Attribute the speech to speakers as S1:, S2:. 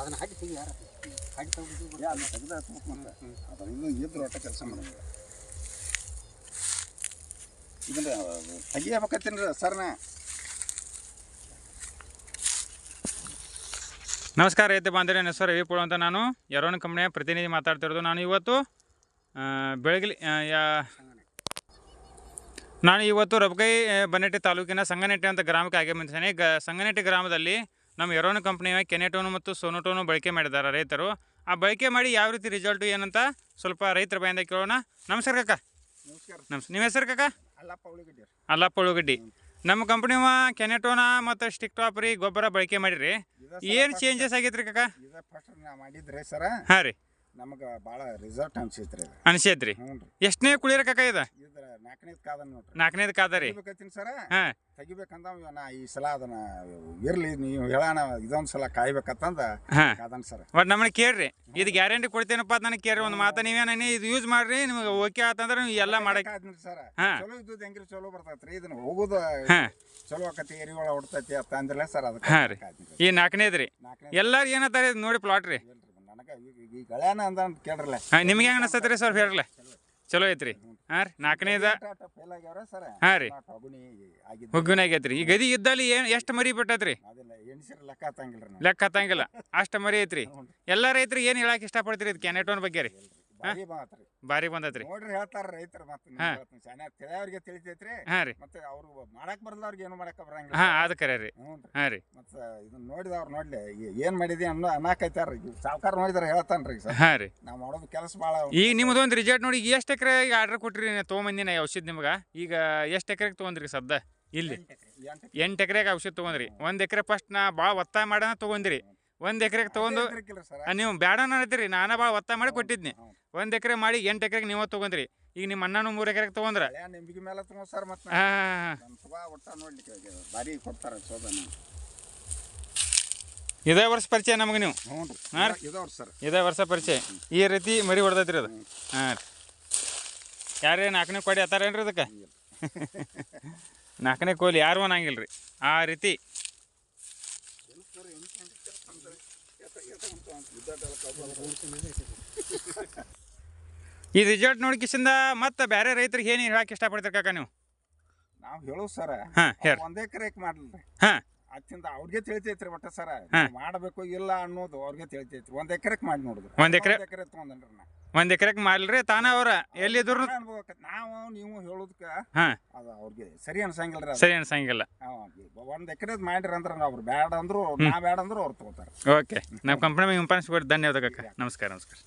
S1: ಅದನ್ನ ಹಾಕಿ ತೆಗಿ ಯಾರ ಹಾಕಿ ತಗೊಂಡು
S2: ಯಾ ಅದು ತೆಗ್ದು ಅದು ಇದು ಇದ್ರೆ ಒಟ್ಟ ಕೆಲಸ ಮಾಡೋದು. ಇದನ್ನ ಸರ್ನ.
S3: ನಮಸ್ಕಾರ ರೈತ ಬಾಂಧವ್ಯ ನನ್ನ ಹೆಸರು ರವಿ ಪೋಳು ಅಂತ ನಾನು. ಯರೋನ್ ಕಂಪ್ನಿಯ ಪ್ರತಿನಿಧಿ ಮಾತಾಡ್ತಿರೋದು ನಾನು ಇವತ್ತು ಯಾ ನಾನು ಇವತ್ತು ರಬಕೈ ಆ, ಬನ್ನೆಟ್ಟಿ ತಾಲೂಕಿನ ಸಂಗನೆಟ್ಟಿ ಅಂತ ಗ್ರಾಮಕ್ಕೆ ಆಗಿ ಬಂದಿದ್ದೇನೆ. ಗ ಸಂಗನೆಟ್ಟಿ ಗ್ರಾಮದಲ್ಲಿ ನಮ್ಮ ಎರೋನ್ ಕಂಪ್ನಿಯ ಕೆನೆಟೋನು ಮತ್ತು ಸೋನೋಟೋನು ಬಳಕೆ ಮಾಡಿದ್ದಾರೆ ರೈತರು. ಆ ಬಳಕೆ ಮಾಡಿ ಯಾವ ರೀತಿ ರಿಸಲ್ಟು ಏನಂತ ಸ್ವಲ್ಪ ರೈತರ ಬಾಯಿಂದ ಕೇಳೋಣ. ನಮಸ್ಕಾರ ಕಾಕ.
S2: ನಮಸ್ಕಾರ.
S3: ನಮಸ್ ನಿಮ್ಮ ಹೆಸರು ಕಾಕ?
S2: ಅಲ್ಲಪ್ಪ ಉಳಿಗಡ್ಡಿ ರೀ
S3: ಅಲ್ಲಪ್ಪ ಉಳ್ಳಗಡ್ಡಿ ನಮ್ಮ ಕಂಪ್ನಿವ ಕೆನೆಟೋನ ಮತ್ತು ಸ್ಟಿಕ್ ಟಾಪ್ ರೀ ಗೊಬ್ಬರ ಬಳಕೆ ಮಾಡಿರಿ. ಏನು ಚೇಂಜಸ್ ಆಗೈತ್ರಿ ಕಾಕ?
S2: ಮಾಡಿದ್ರಿ ಸರ.
S3: ಹಾಂ ರೀ.
S2: ನಮಗೆ ಭಾಳ ರಿಸಲ್ಟ್ ಅನ್ಸೈತ್ರಿ ಇದು.
S3: ಅನಿಸೈತ್ರಿ?
S2: ಹ್ಞೂ ರೀ
S3: ಎಷ್ಟನೇ ಕುಳಿರ ಕಾಕ ಇದು?
S2: ಇದ್ರ ನಾಲ್ಕನೇದು ಕಾದನ್ ನೋಡ್ರಿ.
S3: ನಾಲ್ಕನೇದು ಕಾದ ರೀ.
S2: ತೆಗಿಬೇಕತ್ತೀನಿ ಸರ?
S3: ಹಾಂ.
S2: ತೆಗಿಬೇಕಂದ ಇವ ನಾ ಈ ಸಲ ಅದನ್ನ ಇರ್ಲಿ ನೀವು ಹೇಳೋಣ ಇದೊಂದು ಸಲ ಕಾಯ್ಬೇಕತ್ತಂದ
S3: ಹಾಂ.
S2: ಕಾದನ್ ಸರ.
S3: ಬಟ್ ನಮ್ಮನ್ನ ಕೇಳ್ರಿ. ಇದು ಗ್ಯಾರಂಟಿ ಕೊಡ್ತೇನಪ್ಪ ಅಂತ ನನಗೆ ಕೇಳ್ರಿ. ಒಂದು ಮಾತು ನೀವೇನ ಇದು ಯೂಸ್ ಮಾಡ್ರಿ ನಿಮಗೆ ಓಕೆ ಆತಂದ್ರೆ ನೀವು ಎಲ್ಲ ಮಾಡಕ್ಕೆ
S2: ಕಾದ್ನಿ ಸರ.
S3: ಹಾ.
S2: ಚಲೋ ಇದ್ದದ್ದು ಹೆಂಗ್ರಿ ಚಲೋ ಬರ್ತೈತ್ರಿ? ಇದನ್ನ ಹೋಗುದು
S3: ಹಾಂ.
S2: ಚಲೋ ಆಕತಿ ಎರಿಗೊಳ ಹೊಡ್ತೈತಿ ಅಂತ ಅಂದ್ರಲ್ಲ ಸರ್ ಅದಕ್ಕೆ
S3: ಹಾಂ ರೀ.
S2: ಕಾದ್ನಿ ರೀ.
S3: ಈ ನಾಲ್ಕನೇದ್ರಿ
S2: ನಾಲ್ಕನೇ
S3: ಎಲ್ಲಾರು ಏನಂತಾರೆ ಇದು ನೋಡಿ ಪ್ಲಾಟ್ ರೀ
S2: ಇಲ್ರಿ ನನಗೆ ಈಗ ಈ ಗಳೇನ ಅಂದ ಅಂತ ಕೇಳ್ರಲ್ಲ
S3: ಹಾಂ ನಿಮ್ಗೆ ಹೆಂಗೆ ಅನಸ್ತೈತ್ರಿ ರೀ ಸರ್ ಹೇಳ್ರಲ್ಲ ಚಲೋ ಐತ್ರಿ. ಹಾಂ ರೀ ನಾಲ್ಕನೇದ
S2: ಫೇಲ್ ಆಗ್ಯಾವ್ರ ಸರ್?
S3: ಹಾಂ ರೀ.
S2: ಟಗುಣಿ ಆಗಿದ್ದು.
S3: ಹುಗ್ಗುನ ಆಗೈತ್ರಿ. ಈ ಗದಿ ಇದ್ದಲ್ಲಿ ಏನು ಎಷ್ಟು ಮರಿ ಬಿಟ್ಟೈತ್ರಿ?
S2: ಅದೆಲ್ಲ ಎಣಿಸಿರ ಲೆಕ್ಕ ಹತ್ತಂಗಿಲ್ಲ ರೀ
S3: ಲೆಕ್ಕ ಹತ್ತಂಗಿಲ್ಲ. ಅಷ್ಟು ಮರಿ ಐತ್ರಿ. ಎಲ್ಲ ರೈತರಿಗೆ ಏನು ಹೇಳಕ್ಕೆ ಇಷ್ಟಪಡ್ತೀರಿ ಇದು ಕ್ಯಾನೆಟೋನ್ ಬಗ್ಗೆ ರೀ.
S2: ಬಾರಿ ಬಂತ್ರಿ
S3: ಬಾರಿ ಬಂದೈತ್ರಿ.
S2: ನೋಡ್ರಿ ಹೇಳ್ತಾರ ರೈತರು ಮತ್ತೆ
S3: ಹಾ.
S2: ಶಾನೆ ತಿಳಿಯವ್ರಿಗೆ ತಿಳಿತೈತ್ರಿ.
S3: ಹಾಂ ರೀ.
S2: ಮತ್ತೆ ಅವ್ರು ಮಾಡಕ್ ಅವ್ರಿಗೆ ಏನು ಮಾಡಕ್ ಬರಂಗಿಲ್ಲ.
S3: ಹಾಂ ಅದು ಕರೆ ರೀ.
S2: ಹ್ಞೂ ರೀ.
S3: ಹಾಂ ರೀ.
S2: ಇದನ್ನ ನೋಡಿದವ್ರು ನೋಡ್ಲಿ ಏನ್ ಮಾಡಿದಿ ಅನ್ನೋ ಅನ್ನಕೈತಾರ ಸಾವ್ಕಾರ ನೋಡಿದ್ರೆ ಹೇಳ್ತಾನ್ರಿ ಸರ್
S3: ಹಾಂ ರೀ.
S2: ನಾವು ಮಾಡೋದು ಕೆಲಸ ಭಾಳ
S3: ಈಗ ನಿಮ್ದು ಒಂದು ರಿಸಲ್ಟ್ ನೋಡಿ ಈಗ ಎಷ್ಟು ಎಕರೆ ಈಗ ಆರ್ಡರ್ ಕೊಟ್ರಿ ತೊಗೊಂಬಂದಿನ ಔಷಧ ನಿಮ್ಗೆ? ಈಗ ಎಷ್ಟು ಎಕರೆಗೆ ತೊಗೊಂಡ್ರಿ ಸದ್ದ? ಇಲ್ಲಿ.
S2: ಎಂಟು
S3: ಎಕರೆಗೆ ಔಷಧ ತೊಗೊಂಡ್ರಿ ಒಂದು ಎಕರೆ ಫಸ್ಟ್ ನಾ ಭಾಳ ಒತ್ತಾಯ ಮಾಡೋಣ ತೊಗೊಂಡ್ರಿ ಒಂದು ಎಕರೆಗೆ ತೊಗೊಂಡು ನೀವು ಬೇಡ ಅನ್ನತ್ತೀರಿ ನಾನು ಭಾಳ ಒತ್ತಾಯ ಮಾಡಿ ಕೊಟ್ಟಿದ್ನಿ. ಒಂದು ಎಕರೆ ಮಾಡಿ ಎಂಟು ಎಕರೆಗೆ ನೀವು ತೊಗೊಂಡ್ರಿ ಈಗ ನಿಮ್ಮ ಅಣ್ಣನೂ ಮೂರು ಎಕರೆಗೆ ತೊಗೊಂಡ್ರ
S2: ಮೇಲೆ ಹಾಂ ಸರ್ ಮತ್ತೆ
S3: ಹಾಂ
S2: ಹೋಗ್ಯಾವ. ಭಾರಿ ಕೊಡ್ತಾರ
S3: ಇದೇ ವರ್ಷ ಪರಿಚಯ ನಮಗೆ ನೀವು? ಹಾಂ
S2: ರೀ. ಇದಾವ್ರಿ ಸರ್.
S3: ಇದೇ ವರ್ಷ ಪರಿಚಯ. ಈ ರೀತಿ ಮರಿ ಹೊಡೆದೈತ್ರಿ ಅದು. ಹಾಂ ರೀ. ಯಾರೇ ನಾಲ್ಕನೇ ಕೋಡಿ ಅತ್ತಾರೇನ್ರಿ ಅದಕ್ಕೆ ನಾಲ್ಕನೇ ಕೋಲಿ ಯಾರು ಅನ್ನಂಗಿಲ್ಲ ರೀ ಆ ರೀತಿ. ಈ ರಿಸಲ್ಟ್ ನೋಡಿ ಕಿಸಿಂದ ಮತ್ತೆ ಬೇರೆ ರೈತರಿಗೆ ಏನು ಹೇಳಕ್ಕೆ ಇಷ್ಟಪಡ್ತೀರಿ ಕಾಕ ನೀವು?
S2: ನಾವು ಹೇಳೋ ಸರ.
S3: ಹಾಂ ಹೇಳಿ
S2: ಒಂದೇ ಕರೆ ಮಾಡ್ಲಿ
S3: ಹಾಂ.
S2: ಅತ್ತಿಂದ ಅವ್ರಿಗೆ ತಿಳಿತೈತ್ರಿ ಒಟ್ಟ ಸರ. ಮಾಡಬೇಕು ಇಲ್ಲ ಅನ್ನೋದು ಅವ್ರಿಗೆ ತಿಳಿತೈತ್ರಿ. ಒಂದ್ ಎಕರೆಕ್ ಮಾಡಿ ನೋಡಿದ್ರು.
S3: ಒಂದ್ ಎಕರೆ
S2: ಎಕರೆ ತಗೊಂಡ್ರಿ ನಾ
S3: ಒಂದು ಎಕರೆಕ್ ಮಾಡ್ಲ್ರಿ ತಾನ ಅವ್ರ ಎಲ್ಲಿದ್ರು
S2: ನಾವ್ ನಾವು ಹೇಳೋದಕ್ಕ ಅದು ಅವ್ರಿಗೆ ಸರಿ ಅನ್ಸಂಗಿಲ್ಲ.
S3: ಸರಿ ಅನ್ಸಂಗಿಲ್ಲ.
S2: ಒಂದ್ ಎಕರೆ ಮಾಡ್ರಿ ಅಂದ್ರೆ ಅವ್ರು ಬ್ಯಾಡ ಅಂದ್ರು ನಾ ಬ್ಯಾಡ ಅಂದ್ರು ಅವ್ರು ತಗೋತಾರ.
S3: ಓಕೆ. ನಮ್ಮ ಕಂಪ್ನಿ ಇಂಪಾರ್ಟೆನ್ಸ್ ಕೊಡಿ. ಧನ್ಯವಾದ ನಮಸ್ಕಾರ ನಮಸ್ಕಾರ.